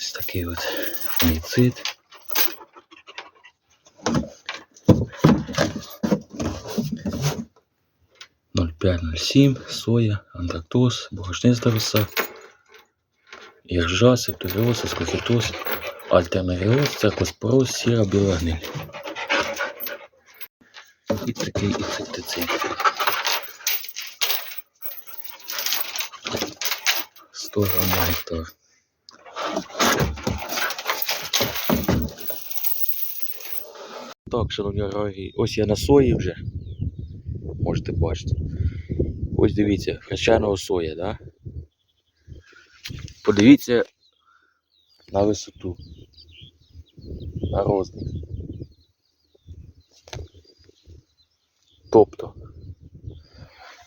Ось такий от фунгіцид. Ноль сім, соя, антрактоз, борошниста роса, іржа, септоріоз, аскофітоз, альтернаріоз, церкоспороз, сіра, біла гниль. І такий інсектицид. 100 грам на гектар. Так, шановні аграрії, ось я на сої вже. Можете бачити. Ось дивіться, хрещеного соя, да? Подивіться на висоту, на розмір. Тобто,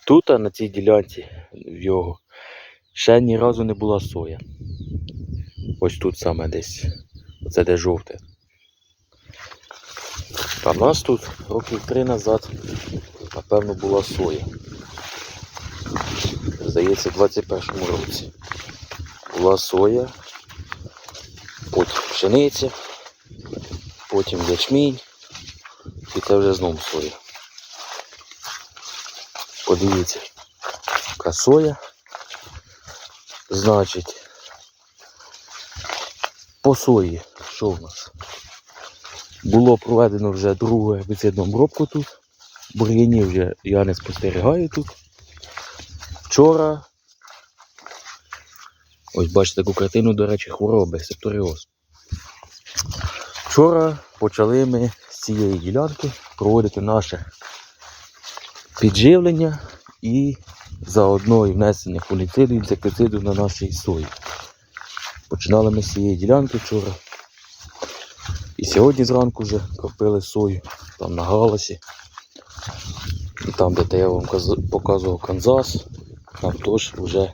тут на цій ділянці в його ще ні разу не була соя. Ось тут саме десь. Оце де жовте. А в нас тут років три назад, напевно, була соя. Здається, в 21-му році. Була соя, потім пшениця, потім ячмінь і це вже знову соя. Подивіться, яка соя. Значить, по сої, що в нас? Було проведено вже другу гербіцидну обробку тут. Бур'янів вже я не спостерігаю тут. Вчора, ось бачите таку картину, до речі, хвороби, септоріоз. Вчора почали ми з цієї ділянки проводити наше підживлення і заодно і внесення фунгіциду, інсектициду на нашій сої. Починали ми з цієї ділянки вчора. І сьогодні зранку вже кропили сою там на галасі. Там, де я вам показував Канзас, там теж вже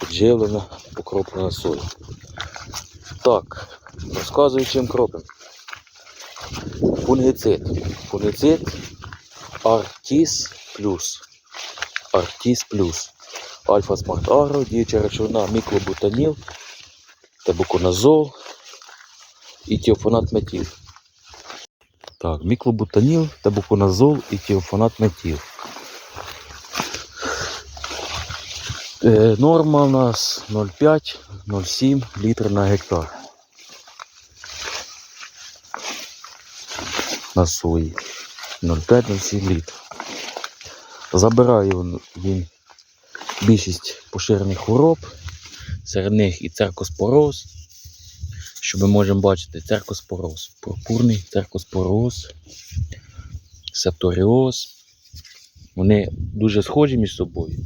підживлена, покроплена соя. Так, розказую чим кропимо. Фунгіцид. Фунгіцид Артіс плюс. Артіс плюс. Альфа Смарт Агро, діюча речовина міклобутаніл, табуконазол і тіофонат метіл. Так, міклобутаніл, табуконазол і тіофонат метіл. Е, норма у нас 0,5-0,7 літр на гектар. На сої. 0,5-0,7 літр. Забирає він- він більшість поширених хвороб, серед них і церкоспороз, що ми можемо бачити, церкоспороз, пурпурний церкоспороз, септоріоз. Вони дуже схожі між собою,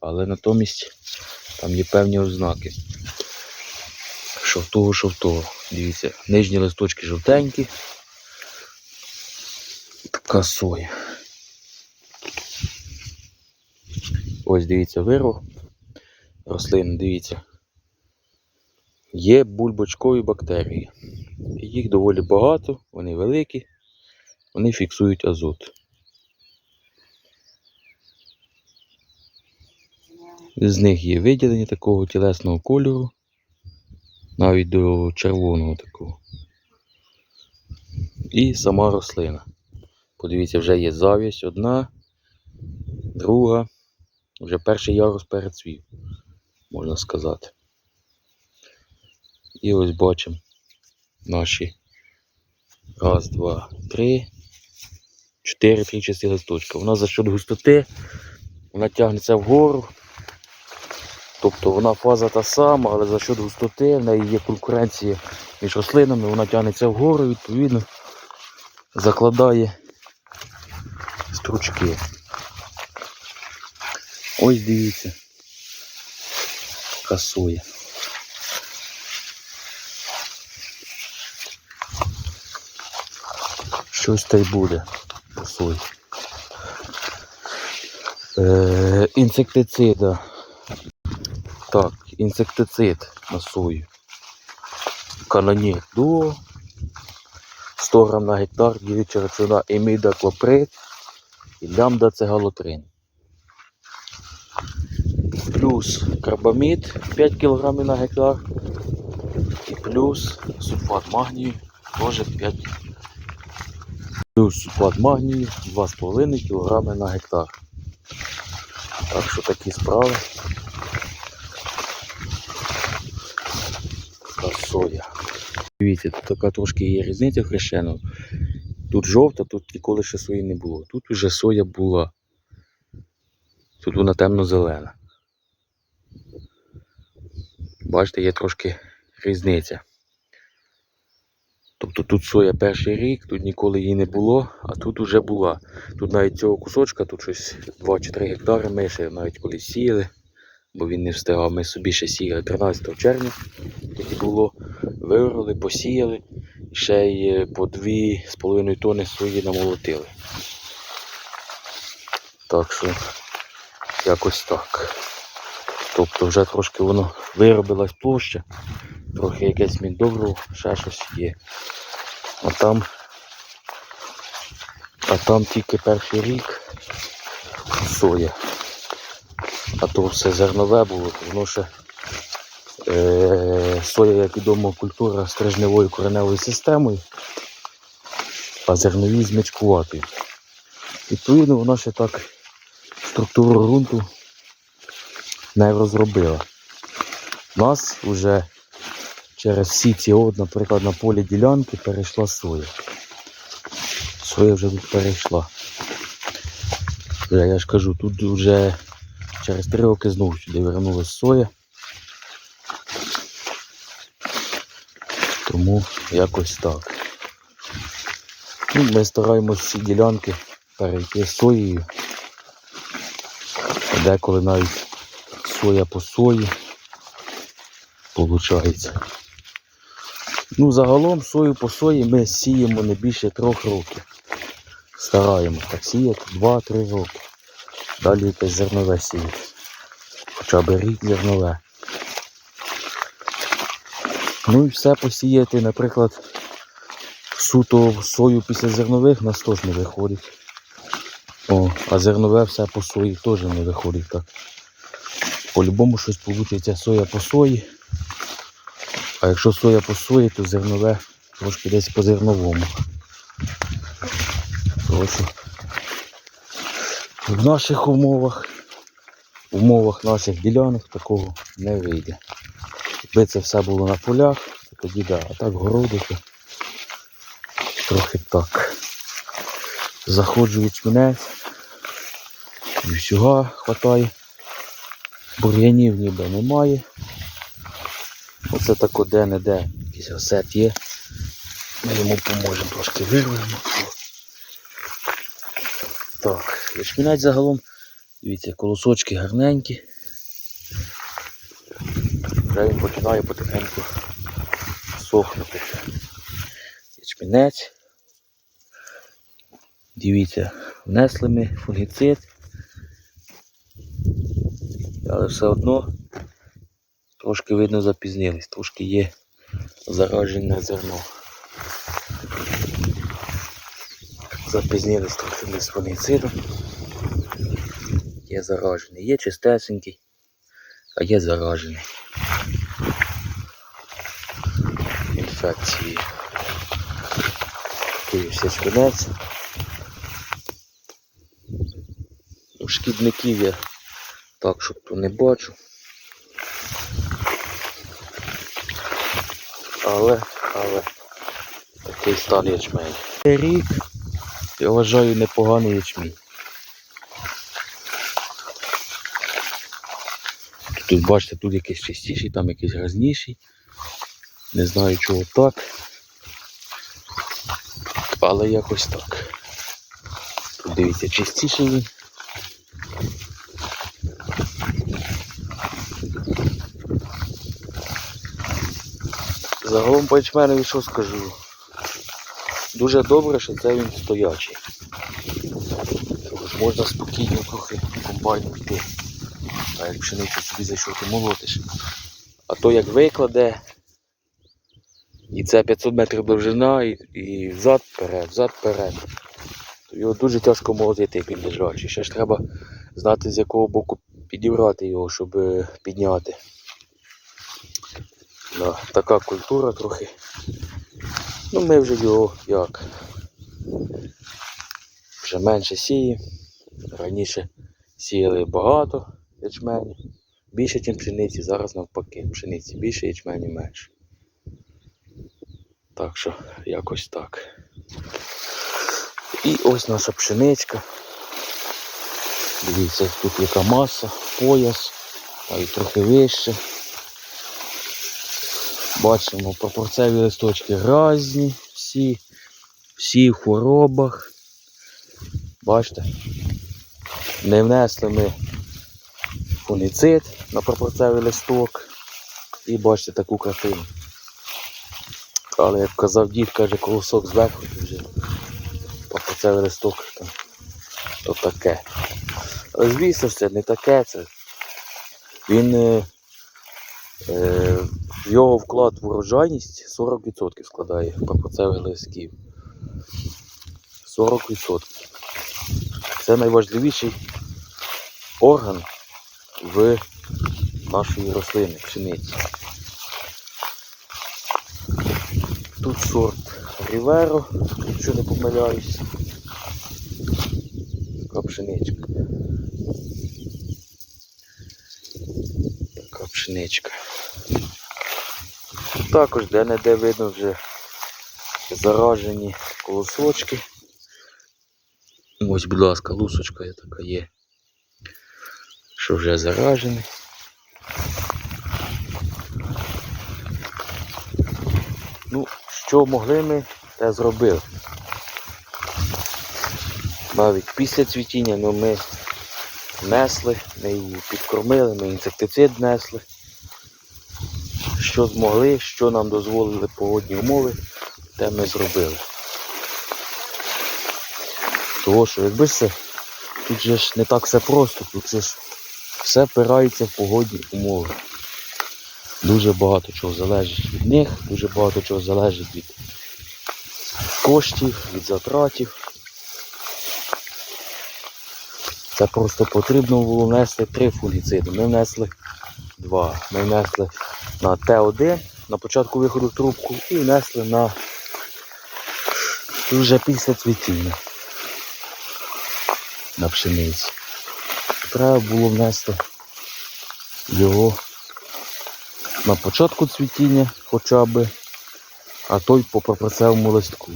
але натомість там є певні ознаки. Що в того, що в того. Дивіться, нижні листочки жовтенькі. Така соя. Ось дивіться виру рослин, дивіться. Є бульбочкові бактерії. Їх доволі багато, вони великі, вони фіксують азот. З них є виділення такого тілесного кольору, навіть до червоного такого. І сама рослина. Подивіться, вже є завість одна, друга. Вже перший ярус перецвів, можна сказати. І ось бачимо наші раз, два, три, чотири трічасті листочка. Вона за счет густоти вона тягнеться вгору. Тобто вона фаза та сама, але за счет густоти в неї є конкуренція між рослинами, вона тягнеться вгору, відповідно закладає стручки. Ось дивіться. Касує. Щось та й буде. Касує. Е, інсектицида. Так, інсектицид на сою. Канонір дуо. 100 грам на гектар, діюча речовина еміда клоприд і лямда цегалотрин. Плюс карбамід 5 кг на гектар І плюс сульфат магнію теж 5. Плюс сульфат магнію 2,5 кг на гектар. Так що такі справи. Така соя. Дивіться, тут така трошки є різниця хрещена. Тут жовта, тут ніколи ще сої не було. Тут вже соя була. Тут вона темно-зелена. Бачите, є трошки різниця. Тобто тут соя перший рік, тут ніколи її не було, а тут вже була. Тут навіть цього кусочка, тут щось 2 чи 3 гектари ми ще навіть колись сіяли, бо він не встигав. Ми собі ще сіяли 13 червня, тоді було, виорали, посіяли, ще й по 2,5 тонни сої намолотили. Так що якось так. Тобто вже трошки воно виробилась площа, трохи якесь міндобро, ще щось є. А там, а там тільки перший рік соя. А то все зернове було, воно ще е, соя, як відомо, культура з стрижневою кореневою системою, а зернові з мечкуватою. Відповідно, воно ще так структуру ґрунту не розробила. У нас вже через всі ці наприклад, на полі ділянки перейшла соя. Соя вже тут перейшла. Я ж кажу, тут вже через три роки знову сюди вернулася соя. Тому якось так. Ну, ми стараємось всі ділянки перейти соєю. Деколи навіть соя по сої. Получається. Ну, загалом сою по сої ми сіємо не більше трьох років. Стараємось так сіяти 2-3 роки. Далі якесь зернове сіяти. Хоча б рік зернове. Ну і все посіяти, наприклад, суто сою після зернових нас теж не виходить. О, а зернове все по сої теж не виходить так. По-любому щось вийде соя по сої. А якщо соя по сої, то зернове трошки десь по зерновому. Тому в наших умовах, в умовах наших ділянок такого не вийде. Якби це все було на полях, то тоді да, а так городи, то трохи так. Заходжу ячменець, і всього хватає. Бур'янів ніби немає. Оце тако де-не-де якийсь осет є. Ми йому поможемо трошки вирвемо. Так, ячмінець загалом, дивіться, колосочки гарненькі. Вже він починає потихеньку сохнути. Ячмінець. Дивіться, внесли ми фунгіцид. Але все одно трошки видно запізнились, трошки є заражене зерно. Запізнились трохи ми з фунгіцидом. Є заражений, є чистесенький, а є заражений. Інфекції. Такий ось. Ну, Шкідників я так, щоб то не бачу. Але, але такий стан ячмень. Рік, я вважаю, непоганий ячмінь. Тут бачите, тут якийсь чистіший, там якийсь грязніший. Не знаю чого так. Але якось так. Тут дивіться, чистіший він. Загалом ячменеві що скажу. Дуже добре, що це він стоячий. Можна спокійно трохи комбайну йти. А як пшеницю собі зайшов, ти молотиш. А то як викладе, і це 500 метрів довжина, і, і взад вперед, взад вперед. Його дуже тяжко молотити, як він лежачий. Ще ж треба знати з якого боку підібрати його, щоб е, підняти. Да, така культура трохи. Ну ми вже його як. Вже менше сіємо. Раніше сіяли багато ячменю. Більше, ніж пшениці, зараз навпаки. Пшениці більше, ячменю менше. Так що якось так. І ось наша пшеничка. Дивіться, тут яка маса, пояс, а й трохи вище. Бачимо, пропорцеві листочки різні, всі, всі в хворобах. Бачите? Не внесли ми фуніцид на пропорцевий листок. І бачите таку картину. Але як казав дід, каже, колосок зверху вже пропорцевий листок то, то таке. Але звісно, це не таке, це він е, е, його вклад в урожайність 40% складає пропорцевих листків. 40%. Це найважливіший орган в нашої рослини, пшениці. Тут сорт Ріверо, якщо не помиляюсь. Така пшеничка. Така пшеничка. Також де-не-де видно вже заражені колосочки. Ось, будь ласка, лусочка є така є. Що вже заражений. Ну, що могли ми, те зробили. Навіть після цвітіння ну, ми несли, ми її підкормили, ми інсектицид несли. Що змогли, що нам дозволили погодні умови, те ми зробили. Того що якби це, тут же ж не так все просто, тут же ж все опирається в погодні умови. Дуже багато чого залежить від них, дуже багато чого залежить від коштів, від затратів. Це просто потрібно було внести три фунгіциди. Ми внесли два. Ми внесли на Т1 на початку виходу в трубку і внесли на вже після цвітіння на пшениці. Треба було внести його на початку цвітіння хоча б, а той по пропорцевому листку.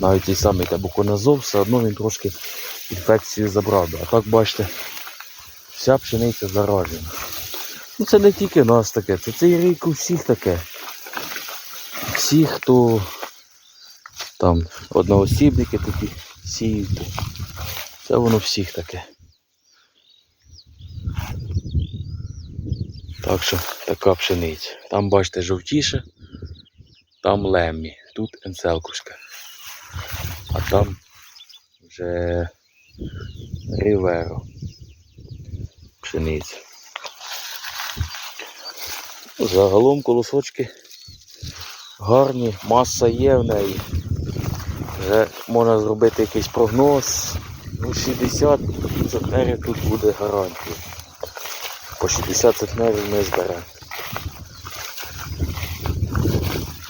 Навіть той самий табуконазол, все одно він трошки інфекцію забрав. А так бачите, вся пшениця заражена. Ну це не тільки нас таке, це цей рік у всіх таке. Всі, хто там одноосібники такі сіють, це воно всіх таке. Так що така пшениця. Там бачите жовтіше, там леммі, тут енцелкушка. А там вже ріверо. Пшениця. Загалом колосочки гарні, маса є в неї. Вже можна зробити якийсь прогноз. Ну 60 центнерів тут буде гарантія. По 60 центнерів ми зберемо.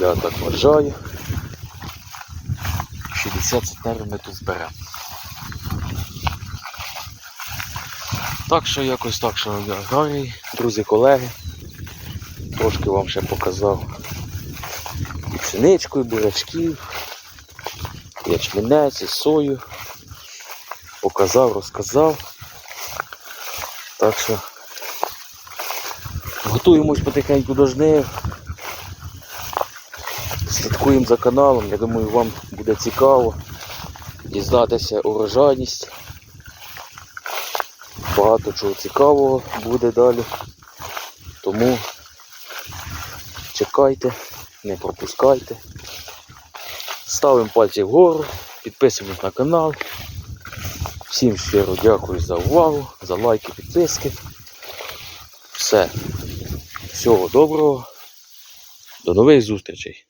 Я так вважаю. 60 центнерів ми тут зберемо. Так що якось так, що я друзі, колеги. Трошки вам ще показав і пшеничку, і бурячків, і ячменець, і сою. Показав, розказав. Так що готуємось потихеньку до жнив. Слідкуємо за каналом, я думаю, вам буде цікаво дізнатися урожайність. Багато чого цікавого буде далі. Тому чекайте, не пропускайте. Ставимо пальці вгору, підписуємось на канал. Всім щиро дякую за увагу, за лайки, підписки. Все. Всього доброго. До нових зустрічей.